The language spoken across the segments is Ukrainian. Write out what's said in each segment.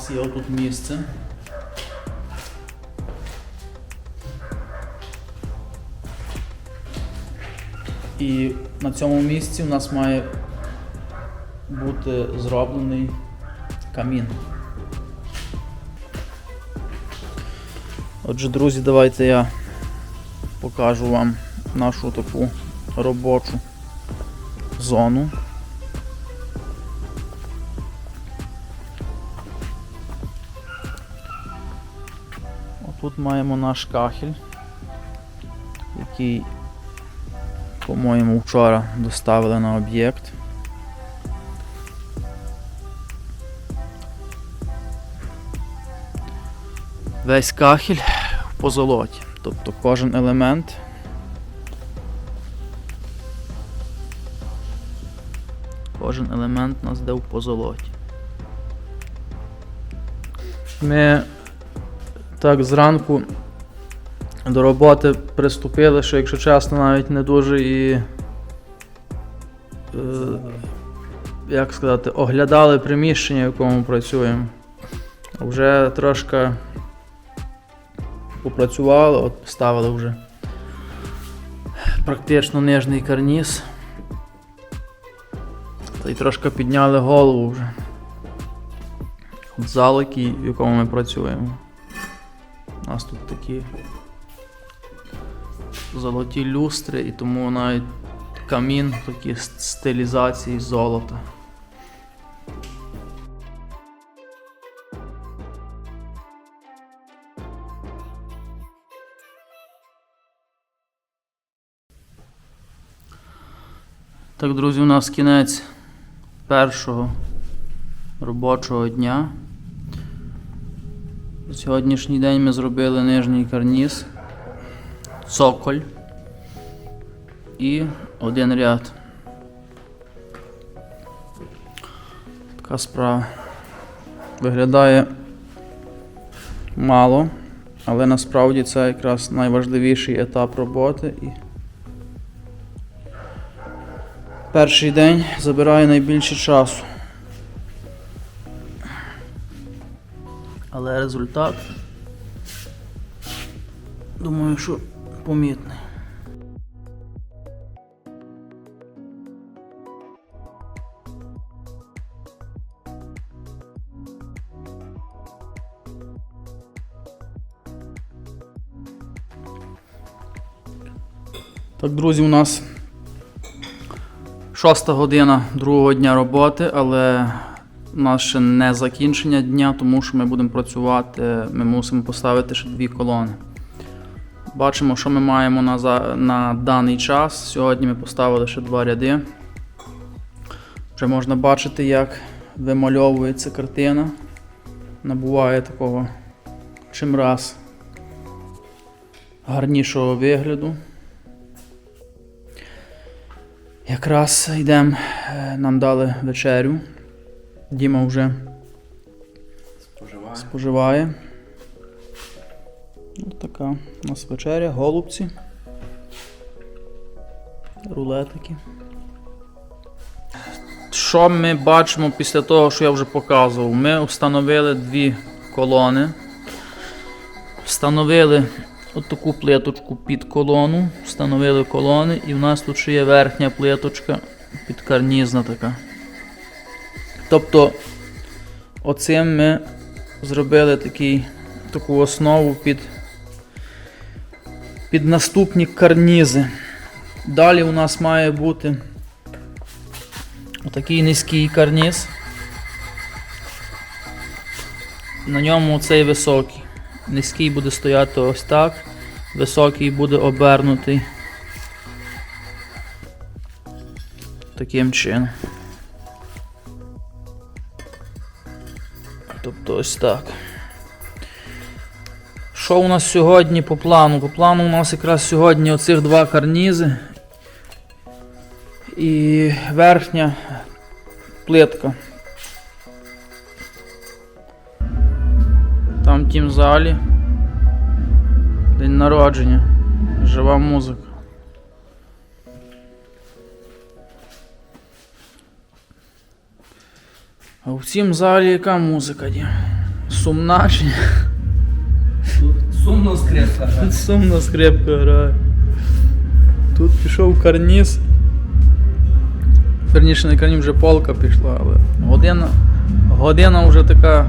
Нас є отут місце. І на цьому місці у нас має бути зроблений камін. Отже, друзі, давайте я покажу вам нашу таку робочу зону. Отут маємо наш кахель, який, по-моєму, вчора доставили на об'єкт. Весь кахель в позолоті, тобто кожен елемент. Кожен елемент нас йде в позолоті. Ми так зранку до роботи приступили, що, якщо чесно, навіть не дуже і. Е, як сказати, оглядали приміщення, в якому працюємо. Вже трошки попрацювали, от поставили вже практично нижній карніз. Та й трошки підняли голову вже. Зал, який, в якому ми працюємо. У нас тут такі золоті люстри, і тому навіть камін такі стилізації золота. Так, друзі, у нас кінець першого робочого дня. На Сьогоднішній день ми зробили нижній карніз, цоколь і один ряд. Така справа. Виглядає мало, але насправді це якраз найважливіший етап роботи. І перший день забирає найбільше часу. Але результат, думаю, що помітний. Так, друзі, у нас шоста година другого дня роботи, але нас ще не закінчення дня, тому що ми будемо працювати, ми мусимо поставити ще дві колони. Бачимо, що ми маємо на, на даний час. Сьогодні ми поставили ще два ряди. Вже можна бачити, як вимальовується картина. Набуває такого чимраз гарнішого вигляду. Якраз йдемо, е, нам дали вечерю. Діма вже Споживаю. споживає. Ось така у нас вечеря, голубці. Рулетики. Що ми бачимо після того, що я вже показував? Ми встановили дві колони. Встановили отаку плиточку під колону. Встановили колони, і в нас тут ще є верхня плиточка підкарнізна така. Тобто, оцим ми зробили такий, таку основу під, під наступні карнізи. Далі у нас має бути отакий низький карніз. На ньому цей високий. Низький буде стояти ось так, високий буде обернутий таким чином. Тобто ось так. Що у нас сьогодні по плану? По плану у нас якраз сьогодні оцих два карнізи. І верхня плитка. Там тім залі. День народження. Жива музика. А в цім залі яка музика є? Сумна чи? ні? Сумно скрепка. Тут сумно скрипка грає. Тут пішов карніз. Верніше не карніз, вже полка пішла, але година, година вже така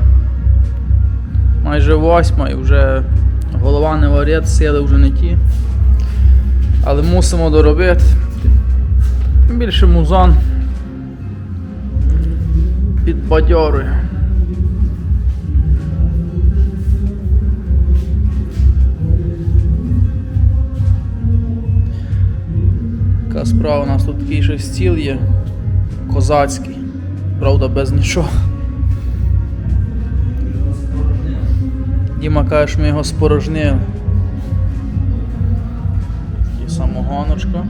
майже восьма і вже голова не варить, сили вже не ті. Але мусимо доробити. Більше музон підбадьорує. Така справа, у нас тут такий ще стіл є. Козацький. Правда, без нічого. Діма каже, ми його спорожнили. І самогоночка.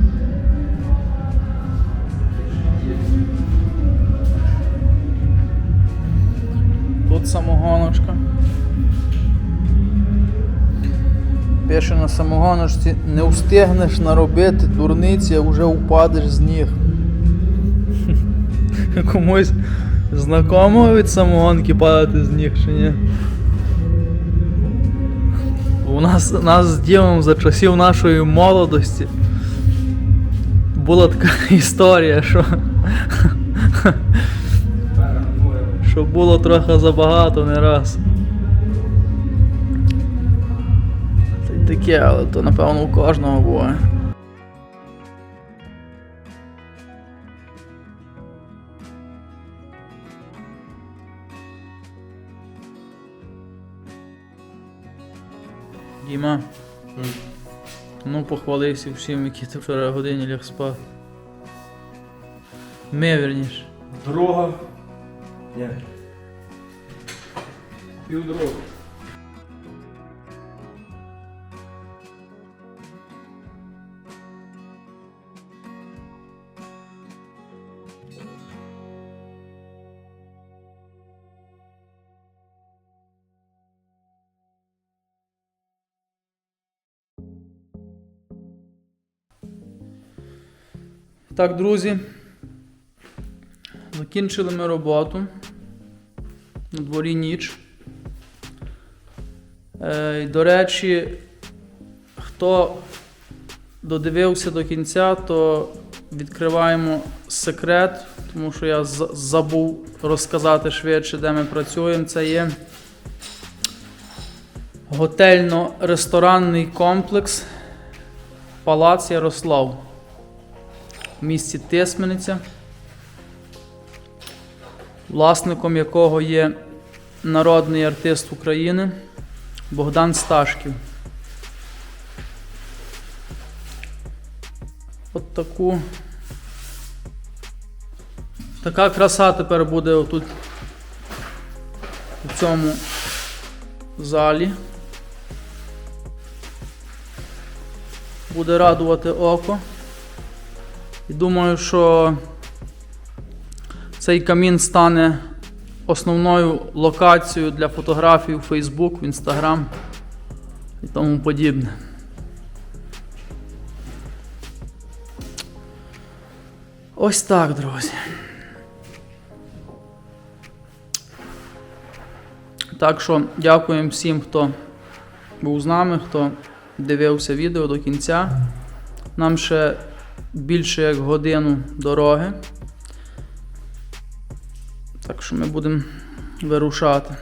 Тут самогоночка. Пише на самогоночці, не встигнеш наробити дурниці, а вже впадеш з ніг. Комусь знакомо від самогонки падати з ніг чи ні? У нас, нас з Дімом за часів нашої молодості була така історія, що, що було трохи забагато не раз. Та й таке, але то напевно у кожного буває. Діма, ну похвалився всім, які ти вчора годині ляг спати. Ми верніше. Друга. Ні. Півдруга. Так, друзі. Закінчили ми роботу. На дворі ніч. Е, до речі, хто додивився до кінця, то відкриваємо секрет, тому що я забув розказати швидше, де ми працюємо. Це є готельно-ресторанний комплекс Палац Ярослав в місті Тисмениця, власником якого є народний артист України Богдан Сташків. От таку. Така краса тепер буде отут у цьому залі. Буде радувати око. І думаю, що цей камін стане основною локацією для фотографій у Facebook, в Instagram і тому подібне. Ось так, друзі. Так що дякуємо всім, хто був з нами, хто дивився відео до кінця. Нам ще більше як годину дороги. Що ми будемо вирушати.